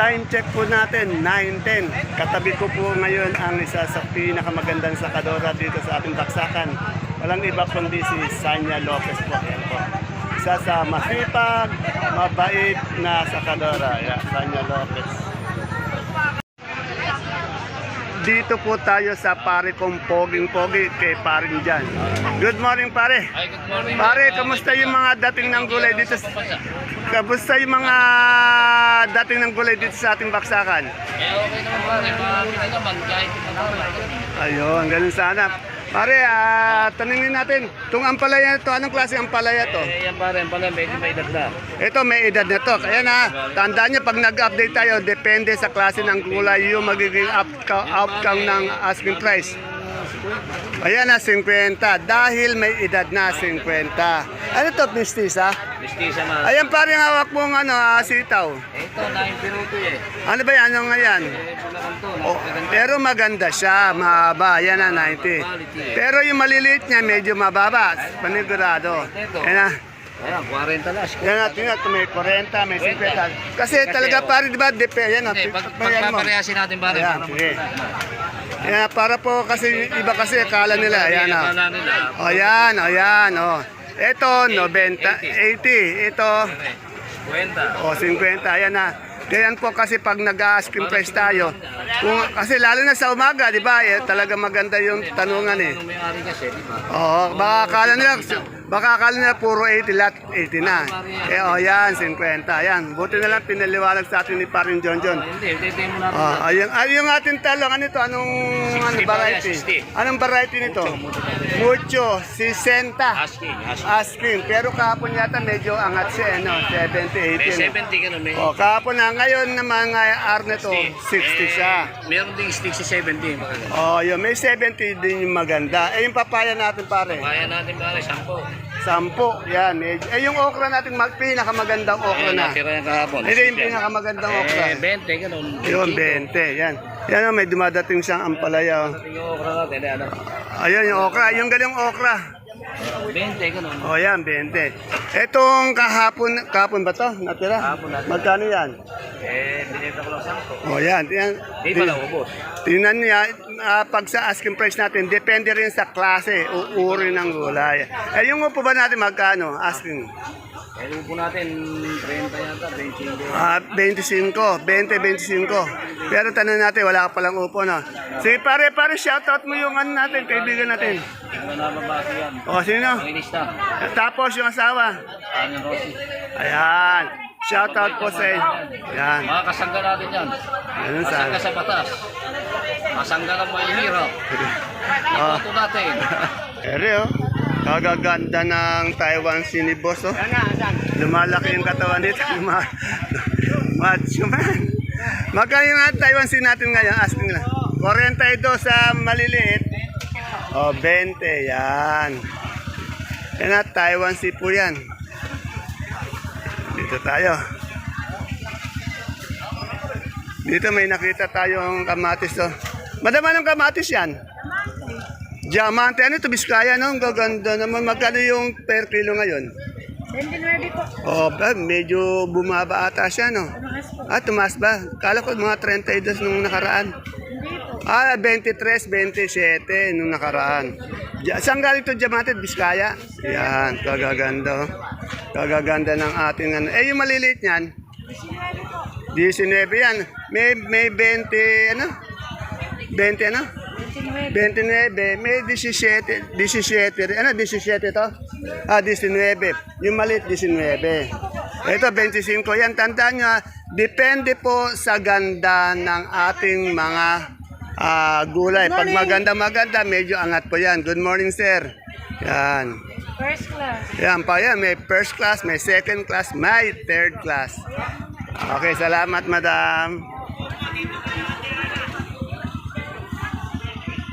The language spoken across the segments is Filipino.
time check po natin, 9.10. Katabi ko po ngayon ang isa sa pinakamagandang sakadora dito sa ating baksakan. Walang iba kundi si Sanya Lopez po. Yan po. Isa sa masipag, mabait na sakadora. Yan, Sanya Lopez. Dito po tayo sa pare kong poging-pogi kay paring dyan. Good morning pare. Ay, good morning. Pare, kamusta yung mga dating ng gulay dito? sa- Kamusta yung mga dating ng gulay dito sa ating baksakan? Eh, okay naman pare. Marami naman kahit. Ayun, ganun sana. Pare, ah, tanungin natin, itong ampalaya to, anong klase ampalaya to? Eh, yan pare, yan pala, medyo may edad na. Ito, may edad na to. Kaya na, tandaan nyo, pag nag-update tayo, depende sa klase ng gulay yung magiging outcome, outcome ng asking price. Ayan na, 50. Dahil may edad na, 50. Ano to, mistisa? Mistisa man. Ayan, pare, hawak mong ano, ah, sitaw. Eh, ito, 902 eh. Ano ba yan? Ano nga yan? Eh, lang. Oh, pero maganda siya, mahaba. Yan na, 90. Pero yung maliliit niya, medyo mababa. Panigurado. Yan na. Ayan, 40 las. Yan na, tingnan, may 40, may 50. Kasi talaga pare, di ba, depe, yan o. Hindi, Ayan pagpaparehasin natin pare. Ayan, sige. Yan, para po kasi, iba kasi, akala nila, ayan o. Akala nila. O yan, o yan, o. Ito, 90, 80. Ito, Kwenta. o 50, ayan na. Ganyan po kasi pag nag-asking price tayo, kung, kasi lalo na sa umaga, di ba, eh, talaga maganda yung tanungan eh. Oo, baka akala nila, baka akala nila puro 80 lahat, 80 na. Eh, oh, yan, 50. Yan, buti na lang pinaliwanag sa atin ni Parin John John. Hindi, hindi mo natin. Oh, ayun, ay, yung ating talong, ano ito? Anong ano, 60 variety? 60. Anong variety nito? Mucho, 60. Asking, asking. Pero kahapon yata medyo angat siya, ano, 70, 80. May no? 70 ka na, may... Oh, kahapon na, ngayon naman nga ar nito, 60 siya. Eh, meron ding stick sa 70. Maganda. Oh, yun, may 70 din yung maganda. Eh, yung papaya natin pare. Kaya natin pare, 10. Sampo, yan. Eh, eh, yung okra natin, mag, pinakamagandang okra na. natira yan kahapon. Hindi, yung pinakamagandang okra. Eh, 20, ganun. Yun, 20, yan. Yan, oh, may dumadating siyang ampalaya. oh. Yung okra natin, eh, ano? Ayun, yung okra. Yung galing okra. 20, ganun. O, yan, 20. Etong kahapon, kahapon ba to? Natira? Kahapon natin. Magkano yan? Eh, binenta ko lang 10. O, yan. yan. Di pala ubos. Tingnan niya, ah, pag sa asking price natin, depende rin sa klase o uri ng gulay. Eh, yung upo ba natin magkano? Asking. Upo natin 30 yata, 25. Ah, 25, 20, 25. Pero tanong natin, wala ka palang upo, no? Sige, pare, pare, shoutout mo yung ano natin, kaibigan natin. Ano na yan? O, sino? Ang ilista. Tapos yung asawa. Ano Rossi. Ayan. Shoutout po sa inyo. Ayan. Mga kasangga natin yan. Ganun sa... Kasangga sa batas. Kasangga ng mahihirap. Ah. Ito natin. Ere, oh. Kagaganda ng Taiwan Sinibos, oh. Lumalaki yung katawan. Luma... Macho man. Magkano yung Taiwan Sin natin ngayon? Asking lang. 42 sa maliliit. O, oh, 20. Yan. Yan na, Taiwan Sea po yan. Dito tayo. Dito may nakita tayong kamatis, oh. Madama ng kamatis yan. Diamante, ano ito, Biskaya, no? Ang gaganda naman. Magkano yung per kilo ngayon? 29 po. Oh, ba, medyo bumaba ata siya, no? Tumaas po. Ah, tumaas ba? Kala ko mga 32 nung nakaraan. Hindi po. Ah, 23, 27 nung nakaraan. Diya- Saan galing to Diamante? Biskaya? Yan, kagaganda. oh. Kagaganda ng ating ano. Eh, yung maliliit niyan? 19 yan. May, may 20, ano? 20 ano? 29. 29, may 17, 17, ano 17 to? Ah, 19. Yung maliit, 19. Ito, 25. Yan, tandaan nyo, ah, depende po sa ganda ng ating mga ah, gulay. Pag maganda-maganda, medyo angat po yan. Good morning, sir. Yan. First class. Yan pa yan. May first class, may second class, may third class. Okay, salamat, madam.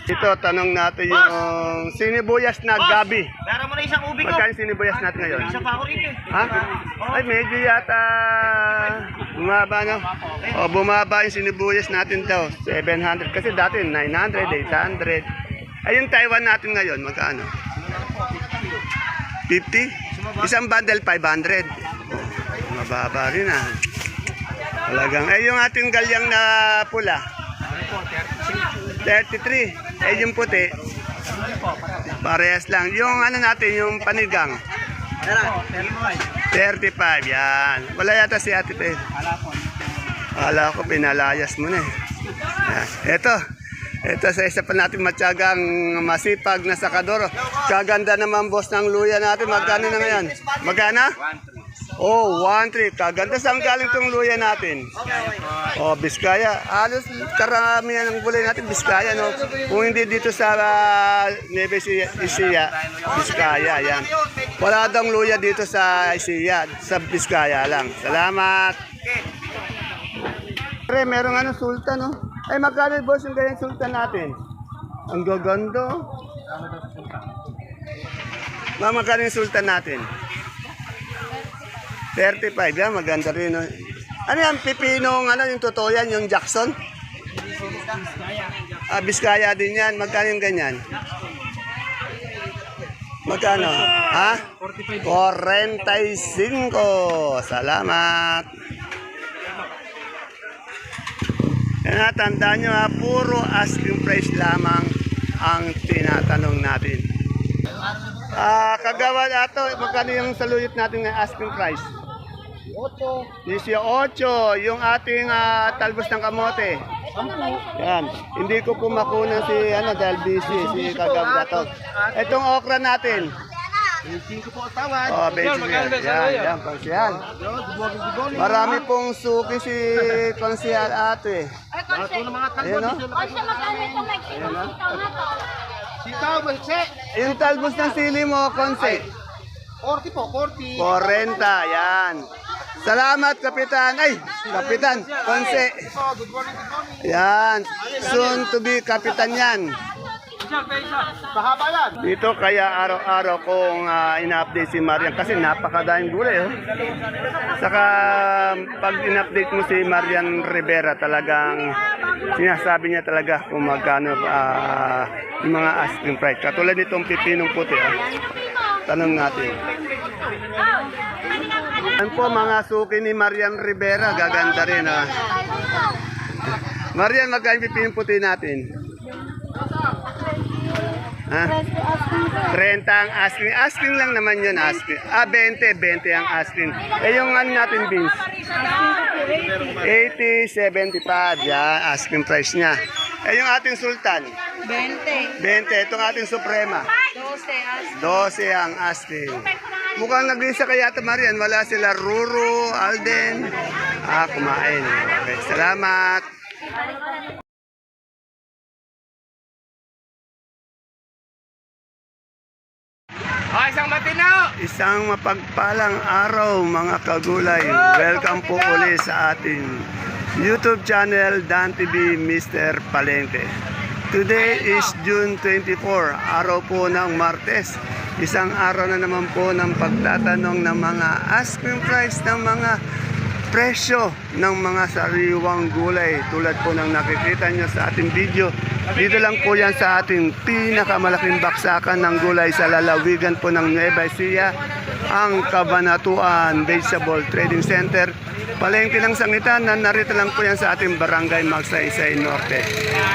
Ito, tanong natin yung sinibuyas na gabi. Meron mo na isang ubi ko. Magkano sinibuyas natin ngayon? Isa pa ako rito eh. Ha? Ay, medyo yata bumaba, no? O, bumaba yung sinibuyas natin daw. 700. Kasi dati 900, 800. Ay, yung Taiwan natin ngayon, magkano? 50? Isang bundle, 500. Mababa rin, ah. Talagang, eh yung ating galyang na pula. 33. Eh yung puti. Parehas lang. Yung ano natin, yung panigang. 35, yan. Wala yata si Ate Pe. Wala ko, pinalayas mo na eh. Yan. Ito. Ito sa isa pa natin matyagang masipag na sakadoro. Kaganda naman boss ng luya natin. Magkano na ngayon? Magkano? Oh, 1-3. Kaganda. Saan galing tong luya natin? Oh, Biskaya. Halos karamihan ng gulay natin, Biskaya, no? Kung hindi dito sa uh, Ecija, Ecija, Biskaya, yan. Wala daw luya dito sa Ecija, sa Biskaya lang. Salamat. Pre, meron ano, sultan, no? Ay, magkano boss yung ganyan sultan natin? Ang gaganda. Ma, magkano yung sultan natin? 35, yan, maganda rin. No? Ano yan, pipinong, ano, yung totoo yan, yung Jackson? Ah, Biskaya din yan. Magkano yung ganyan? Magkano? Ha? 45. Salamat. Yan na, tandaan nyo ha, puro asking price lamang ang tinatanong natin. Ah, kagawa ato, magkano yung saluyot natin ng asking price? 8. 18. Yung ating ah, talbos ng kamote. Yan. Hindi ko po makunan si ano dahil busy si kagawa to. Itong okra natin. 25 po tawad. Oh, 25. Yan, yan. Marami pong suki si konsihal ate. Ayun, no? Ayun, no? Yung talbos ng sili mo, konse. 40 po, 40. 40, yan. Salamat, Kapitan. Ay, Kapitan, konse. Yan. Soon to be Kapitan yan. Dito kaya araw-araw kong ah, ina-update si Marian kasi napakadaming gulay. Oh. Saka pag in-update mo si Marian Rivera talagang sinasabi niya talaga kung magkano ah, yung mga asking price. Katulad nitong pipinong puti. Oh. Tanong natin. Yan po mga suki ni Marian Rivera. Gaganda rin. Ah. Marian, magkano yung pipinong puti natin? Ha? 30 ang asking. Asking lang naman yun, asking. Ah, 20, 20 ang asking. Eh, yung ano natin, beans? 80, 75. Yan, asking price niya. Eh, yung ating sultan? 20. 20. Itong ating suprema? 12. 12 ang asking. Mukhang nag-isa kaya ito, Marian. Wala sila Ruru, Alden. Ah, kumain. Okay, salamat. Oh, isang matino. Isang mapagpalang araw mga kagulay. Welcome po uli sa ating YouTube channel Dan TV Mr. Palente. Today is June 24, araw po ng Martes. Isang araw na naman po ng pagtatanong ng mga asking price ng mga presyo ng mga sariwang gulay tulad po ng nakikita nyo sa ating video. Dito lang po yan sa ating pinakamalaking baksakan ng gulay sa lalawigan po ng Nueva Ecija, ang Kabanatuan Vegetable Trading Center. Palengke ng sangitan na narito lang po yan sa ating barangay Magsaysay Norte.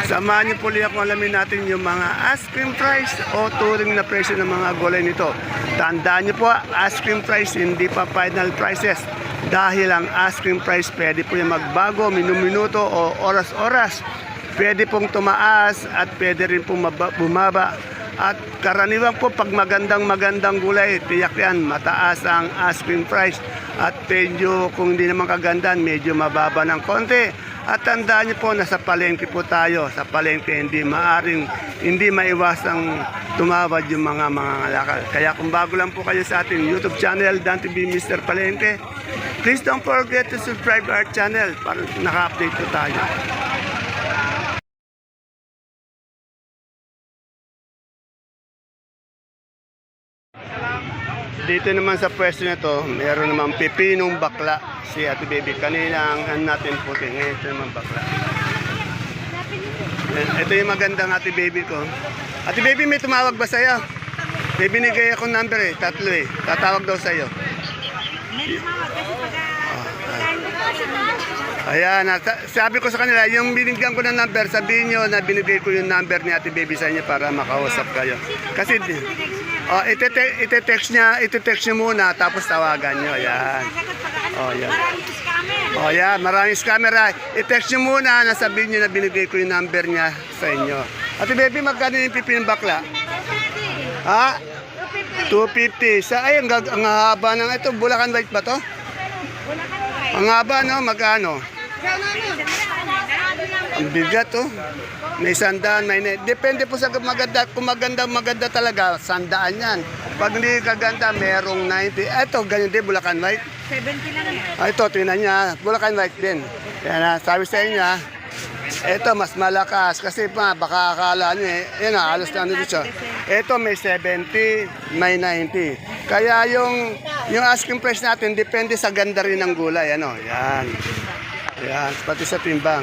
Samahan niyo po liya kung alamin natin yung mga asking price o turing na presyo ng mga gulay nito. Tandaan niyo po, asking price hindi pa final prices dahil ang asking price pwede po yung magbago minuminuto o oras-oras. Pwede pong tumaas at pwede rin pong maba- bumaba. At karaniwan po pag magandang magandang gulay, tiyak yan, mataas ang asking price. At medyo kung hindi naman kagandahan, medyo mababa ng konti. At tandaan niyo po, nasa palengke po tayo. Sa palengke, hindi maaring, hindi maiwasang tumawad yung mga mga ngalakal. Kaya kung bago lang po kayo sa ating YouTube channel, Dan TV Mr. Palengke, please don't forget to subscribe our channel para naka-update po tayo. Dito naman sa pwesto na to, meron naman pipinong bakla si Ate Baby. Kanina ang ano natin puti, ngayon ito naman bakla. Yan, Ito yung magandang Ate Baby ko. Ate Baby, may tumawag ba sa'yo? May binigay akong number eh, tatlo eh. Tatawag daw sa'yo. May tumawag kasi. Ayan, ah, sa- sabi ko sa kanila, yung binigyan ko ng number, sabihin nyo na binigay ko yung number ni Ate Baby sa inyo para makausap kayo. Kasi, oh, itete- ite-text niya, ite-text niya muna, tapos tawagan nyo. Ayan. Oh, yan. Oh, yeah, maraming scammer. ah. I-text nyo muna na sabihin nyo na binigay ko yung number niya sa inyo. Ate Baby, magkano yung pipi ng bakla? Ha? 250. Sa, ay, ang, ang haba ng ito. Bulacan White ba to? Ang haba, no? Magkano? Ang bigat, oh. May sandaan, may net. Depende po sa maganda. Kung maganda, maganda talaga, sandaan yan. Pag hindi kaganda, merong 90. Ito, ganyan din, Bulacan White. 70 lang yan. Ah, ito, tingnan niya. Bulacan White din. Yan na, sabi sa inyo, ah. Ito, mas malakas. Kasi pa, baka akala niyo eh. Yan na, halos na ano dito. Ito, may 70, may 90. Kaya yung, yung asking price natin, depende sa ganda rin ng gulay. Ano, yan. Yan, pati sa timbang.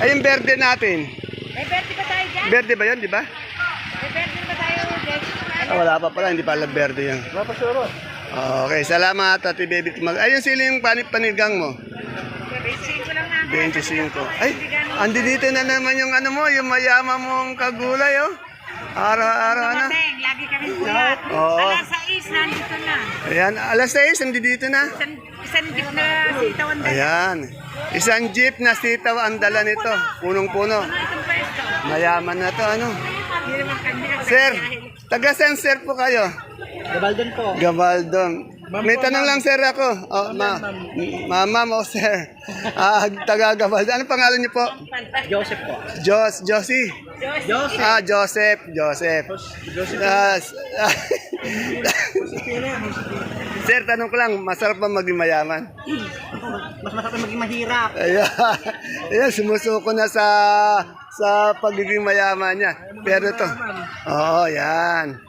Ay, yung berde natin. May 20 ba tayo dyan? Berde ba yun, di ba? May 20 ba tayo, Dex? Ah, wala pa pala, hindi pala berde yan. Wala pa sure. Okay, salamat, Ate Baby. Mag Ayun, siling panip panigang mo. 25 lang na. 25. Ay, andi dito na naman yung ano mo, yung mayama mong kagulay, oh. Araw-araw na. Dumating, lagi kami puyat. Oo. Alas 6, nandito na. Ayan, alas 6, andi dito na. Isang, isang jeep na sitaw ang. Ayan. Isang jeep na sitaw ang dala nito. Punong-puno. Mayaman na to, ano. Sir, taga saan sir po kayo? Gabaldon po. Gabaldon. May tanong lang sir ako. Oh, ma, ma, ma'am o sir. Ah, taga Gabaldon. Ano pangalan niyo po? Joseph po. Jos, Josie. Joseph. Ah, Joseph, Joseph. Ah, s- Sir, tanong ko lang, masarap ba maging mayaman? Mas masarap maging mahirap. Ayan, ayan sumusuko na sa sa pagiging mayaman niya. Pero to, oo, yan.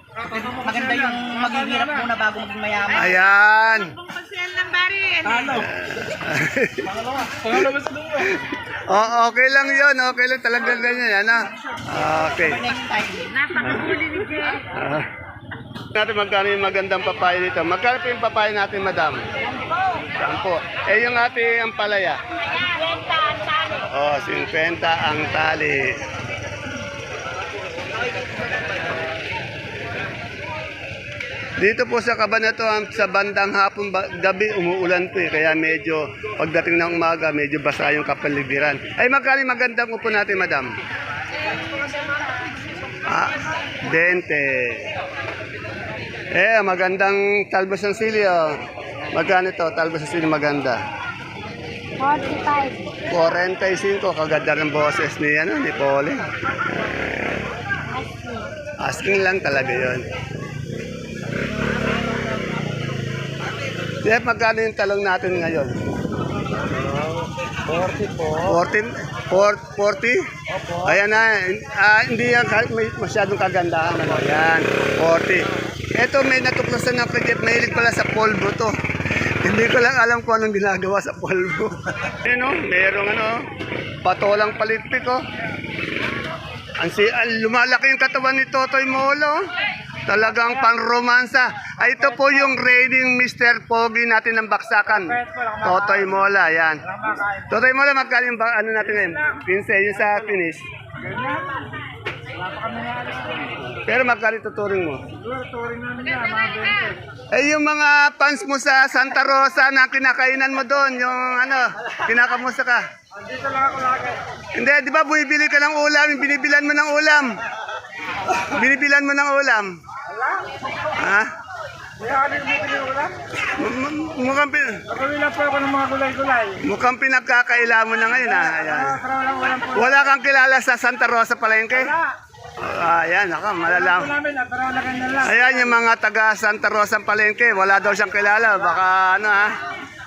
Maganda yung maghihirap muna bago maging mayaman. Ayan. Pagpagsiyan ng bari. Talo. Pangalawa sa dulo. Oh, okay lang yon, okay lang talaga ganyan, ano? Okay. Next time. Napakahuli ni Jay. Natin magkano yung magandang papaya dito. Magkano yung papaya natin, madam? Sampo. Eh, yung ating ang palaya? Oh, 50 ang tali. Dito po sa Kabanato, ang- sa bandang hapon, gabi, umuulan po eh. Kaya medyo, pagdating ng umaga, medyo basa yung kapaligiran. Ay, magkano magandang upo natin, madam? Ah, 20. Eh, magandang talbos ng sili, oh. Magkano to? Talbos ng sili maganda. 45. 45, kaganda ng boses ni, ano, ni Pole. Asking lang talaga yon. Jeff, magkano yung talong natin ngayon? 40 po. 14? 40? Ayan na, ah, hindi yan masyadong kagandahan. Ano, yan, 40. Ito may natuklasan ng cricket, mahilig pala sa polvo to. Hindi ko lang alam kung anong ginagawa sa polvo. Ano, merong ano, patolang palitpik oh. Ang, si, ang lumalaki yung katawan ni Totoy Molo. Talagang pang-romansa. Ay, ito po yung reigning Mr. Pogi natin ng Baksakan. Totoy Mola, yan. Totoy Mola, magkano yung ba- ano natin ngayon? Pinse, yung sa finish. Pero magkano tuturing mo? Eh, yung mga fans mo sa Santa Rosa na kinakainan mo doon, yung ano, kinakamusta ka? Dito lang ako lagi. Hindi, di ba bumibili ka ng ulam, binibilan mo ng ulam. Binibilan mo ng ulam. Ha? Kaya ano yung bibili ko lang? M- m- mukhang, pin Nakawila po ako ng mga gulay-gulay. mukhang pinagkakaila mo na ngayon. Ha? Ayan. Walang po. Wala kang kilala sa Santa Rosa Palengke? Ah, ayan, ako, malalam. lang. Ayan yung mga taga Santa Rosa Palengke, wala daw siyang kilala. Baka ano ha.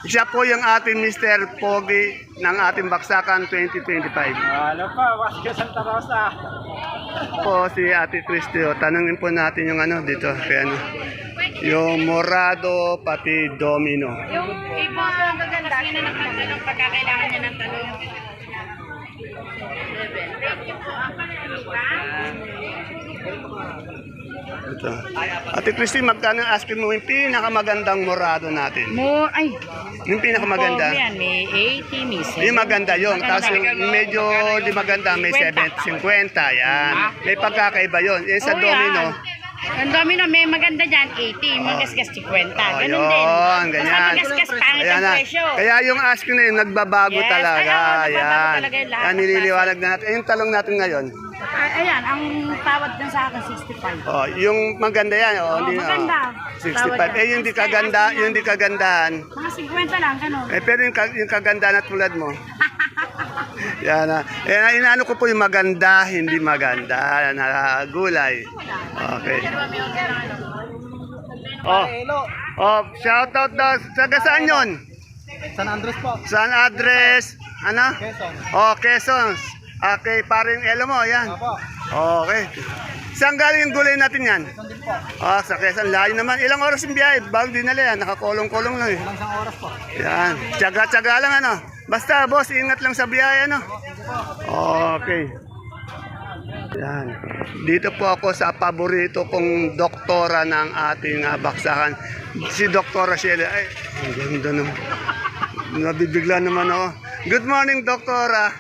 Siya po yung ating Mr. Pogi ng ating Baksakan 2025. Ano pa, Wasco Santa Rosa. po si Ate Christy. O, tanungin po natin yung ano dito. Kaya ano, yung morado pati domino. Yung iba ang gaganda, yun na nagpatanong pagkakailangan niya ng talong. Ito. Ate Christine, magkano asking mo yung pinakamagandang morado natin? More, ay. Yung pinakamaganda? Oh, yan, may 80, may 70. Yung maganda yung, tapos yung medyo di maganda, may 70, 50, yan. May pagkakaiba yun. Yung sa Oo, domino, yan. Ang domino, may maganda dyan, 80, magasgas 50. oh, Ganun din. yun, ganyan. Basta magasgas, pangit Ayan ang na. presyo. Kaya yung asking na yun, nagbabago Yes. talaga. Ay, oo, nagbabago Yan. talaga yung lahat Yan, ng nililiwanag na natin. Yung talong natin ngayon, Ay, ayan, ang tawad dyan sa akin, 65. oh, yung maganda yan. Oh, Oo, hindi, maganda. oh, 65. Tawad Eh, yan. yung di kaganda, yung di kagandahan. Mga 50 lang, ganun. Eh, pero yung, ka- yung kagandahan at tulad mo. Yan na. Eh, inaano ko po yung maganda, hindi maganda na gulay. Okay. Oh, oh shout out daw. Taga saan yun? San Andres po. San address? Ano? Quezon. Oh, Quezon. Okay, paring Elo mo, yan. Opo. Okay. Saan galing yung gulay natin yan? Quezon din po. Oh, sa Quezon. Layo naman. Ilang oras yung biyahe? Bago dinala yan. Nakakulong-kulong lang eh. Ilang oras po. Yan. Tsaga-tsaga lang ano. Basta boss, ingat lang sa biyahe ano. Okay. Yan. Dito po ako sa paborito kong doktora ng ating ah, baksakan. Si Doktora Shelley. Ay, ang ganda naman. Nabibigla naman ako. Good morning, Doktora.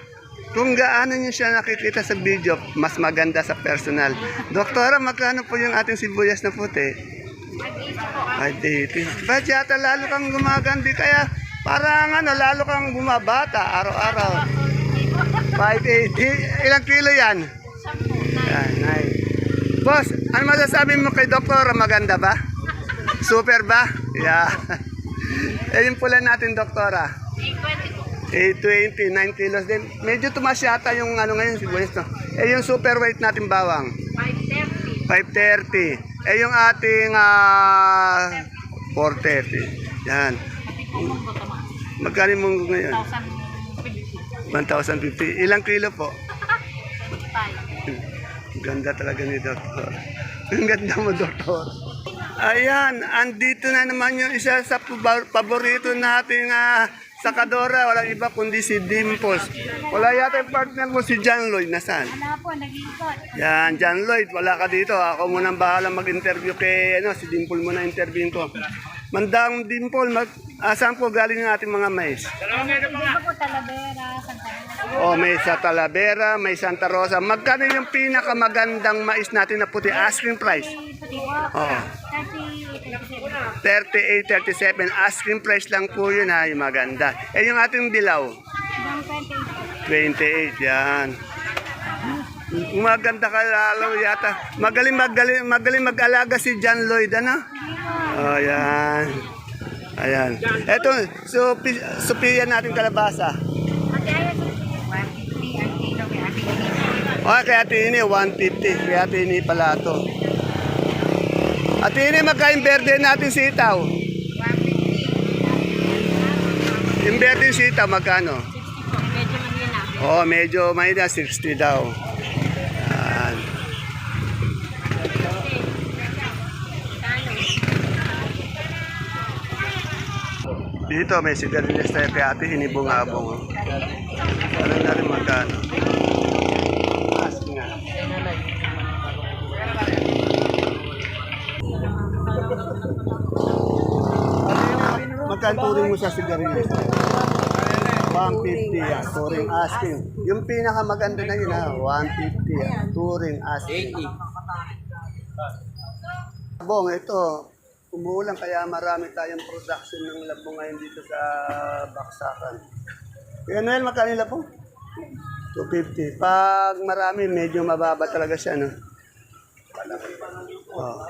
Kung gaano niyo siya nakikita sa video, mas maganda sa personal. Doktora, magkano po yung ating sibuyas na puti? Ay, dating. Ba't yata lalo kang gumagandi? Kaya parang ano, lalo kang bumabata araw-araw. 580. Ilang kilo yan? Yan, nice. Boss, ano masasabi mo kay doktora? Maganda ba? Super ba? Yeah. eh, yung pula natin, doktora. 820, 9 kilos din. Medyo tumas yata yung ano ngayon, sibuyas no. Eh, yung super weight natin bawang. 530. Eh, yung ating ah 430. Yan. Magkano munggo ngayon? 1,050. Ilang kilo po? Ganda talaga ni Doktor. Ang ganda mo, Doktor. Ayan, andito na naman yung isa sa paborito nating ah, sakadora. Walang iba kundi si Dimples. Wala yata yung partner mo si John Lloyd. Nasaan? Wala po, nag-iikot. Yan, John Lloyd, wala ka dito. Ako munang bahala mag-interview kay ano, si Dimple muna interview ko. Mandang Dimple, mag, ah, saan po galing yung ating mga mais? Dito po, Talavera, Santa Rosa. Oh, may sa Talavera, may Santa Rosa. Magkano yung pinakamagandang mais natin na puti? Asking price. Puti po. Oo. 30, 37. 38, 37. Asking price lang po yun ha, yung maganda. Eh, yung ating dilaw, Hanggang 28, 28. yan. Maganda ka lalo yata. Magaling, magaling, magaling mag-alaga si John Lloyd, ano? Oh, yan. Ayan. Eto, so, supiya natin kalabasa. Ate Ayos, 150 ang kilo kay Ate. Okay, tini, 150. Kaya tini pala ito. At tini, magkain berde natin sitaw. 150. Yung berde sitaw, magkano? 60 po, medyo mahina. Oh, medyo may na 60 daw. Dito may sigarilyas tayo kay ate inibong-abong. Ano na rin magkano? Ask nga. Magkano turing mo sa sigarilyas? 150 yan, touring asking. Yung pinakamaganda na yun ha, 150 yan, touring asking. Bong, ito, umuulan kaya marami tayong production ng labong ngayon dito sa Baksakan. Kaya Noel, magkano labong? 250. Pag marami, medyo mababa talaga siya, no? Oh.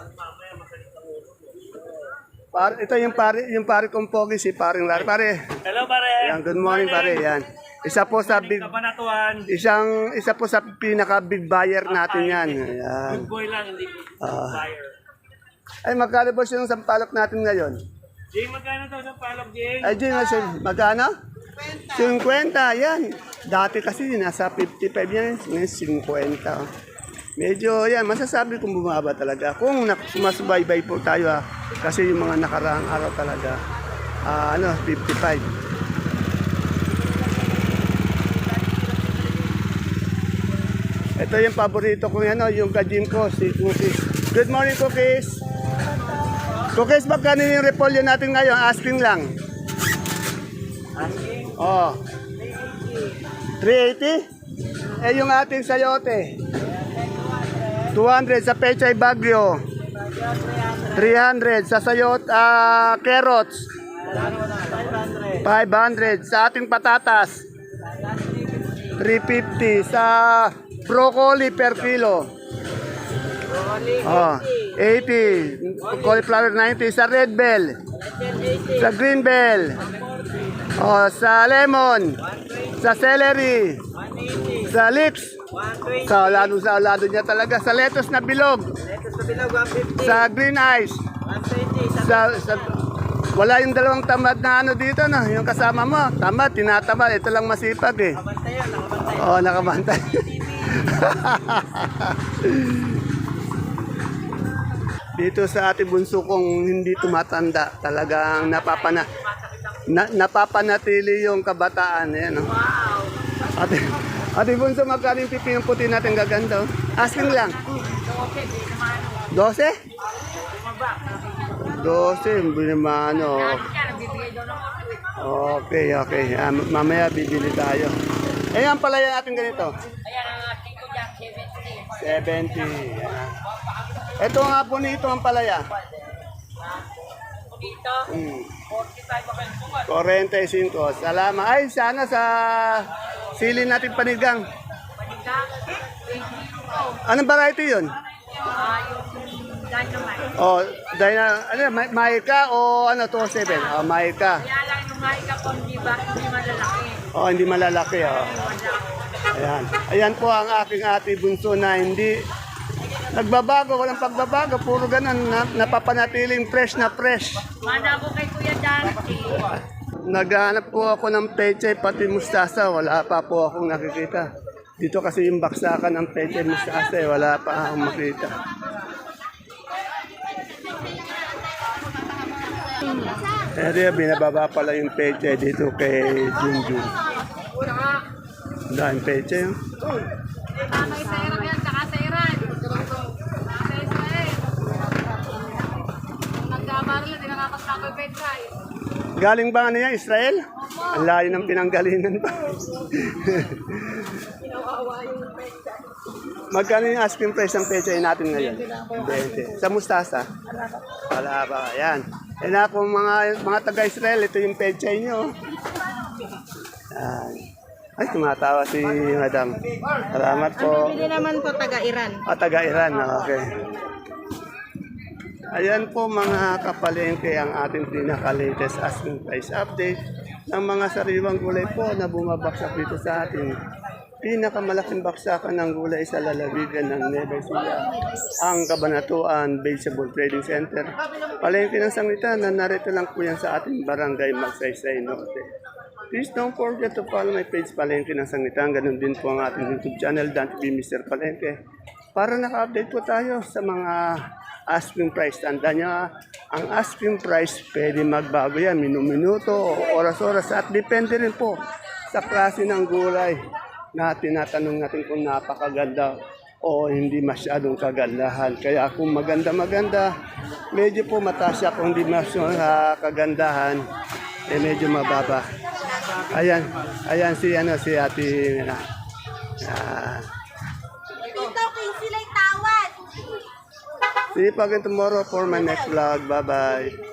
Par, ito yung pare, yung pare kong pogi, si paring Larry. Pare, Hello pare. yan, good morning pare, yan. Isa po sa big, Kabanatuan. isang, isa po sa pinaka big buyer natin yan. Yan. Boy lang, hindi good Ah. buyer. Ay, magkano ba yung sampalok natin ngayon? Jay, magkano daw sa palog, Jay? Ay, Jim, kasi magkano? 50, yan. Dati kasi nasa 55 yan, ngayon 50. oh. Medyo yan, masasabi kong bumaba talaga. Kung sumasubaybay po tayo ha, kasi yung mga nakaraang araw talaga, ah, ano, 55. Ito yung paborito ko ano, yung kajim ko, si Cookies. Good morning, Cookies. Cookies, magkano yung repolyo natin ngayon? Asking lang. Oh. 380? Eh, yung ating sayote. 200 sa Pechay Bagyo. 300 sa sayot, ah, carrots. 500 sa ating patatas. 350 sa broccoli per kilo. Oh, 80. Cauliflower 90 sa red bell. Sa green bell. Oh, sa lemon. Sa celery. Sa lips. Sa lado sa lado niya talaga. Sa lettuce na bilog. Sa green eyes. Sa, sa wala yung dalawang tamad na ano dito no, yung kasama mo. Tamad, tinatamad. Ito lang masipag eh. Oo, oh, nakabantay. dito sa ate bunso kong hindi tumatanda, talagang napapana na, napapanatili yung kabataan. Ayan, no? Ate, ate bunso, magkano yung pipinong puti natin gaganda? oh? Asking lang. 12? 12, binimano. Okay, okay. Ah, mamaya bibili tayo. Eh, ang palaya natin ganito. Ayan ang ating ko dyan, 70. 70. Yan. Ito nga po nito ang palaya. Dito, Hmm. 45 ako yung bunga. 45. Salamat. Ay, sana sa sili natin panigang. Panigang, 20 Anong variety yun? Ah, yung dynamite. Oh, dahil na, ano, Ma- Maika o ano, 207? Oh, Maika. Kaya lang yung maika ko, hindi ba, hindi malalaki. Oh, hindi malalaki. Oh. Ayan. Ayan po ang aking ate bunso na hindi nagbabago, walang pagbabago, puro ganun, na, napapanatiling fresh na fresh. Mana ko kay Kuya Dante. Naghanap po ako ng peche pati mustasa, wala pa po akong nakikita. Dito kasi yung baksakan ng peche mustasa, eh, wala pa akong makita. Eh, binababa pala yung peche dito kay Junjun. Dahil peche yun. Yan, saka sa Iran. Sa Israel. Nagkabaril, hindi nakakasakoy Petray. Galing ba ano yan, Israel? Ang layo ng pinanggalingan pa. Magkano yung asking price ng pecha natin ngayon? 20. Sa mustasa? Wala ba? Ayan. E na kung mga, mga taga-Israel, ito yung pecha nyo. Ayan. Ay, tumatawa si Madam. Salamat po. Hindi naman po taga-Iran. Ah, taga-Iran. Okay. Ayan po mga kapalengke ang ating pinaka-latest asking price update ng mga sariwang gulay po na bumabaksak dito sa ating pinakamalaking baksakan ng gulay sa lalawigan ng Nueva Ecija, ang Kabanatuan Vegetable Trading Center. Palengke ng sangitan na narito lang po yan sa ating barangay Magsaysay Norte. Please don't forget to follow my page Palengke ng Sangitan. Ganun din po ang ating YouTube channel, Dan TV Mr. Palengke. Para naka-update po tayo sa mga asking price. Tandaan nyo, ah, ang asking price pwede magbago yan, minuminuto o oras-oras. At depende rin po sa klase ng gulay na tinatanong natin kung napakaganda o hindi masyadong kagandahan. Kaya kung maganda-maganda, medyo po mataas siya. Kung hindi masyadong ah, kagandahan, eh medyo mababa. Ayan, ayan si ano si Ate ah, Ito, kung sila'y tawad. See you again tomorrow for my next vlog. Bye-bye.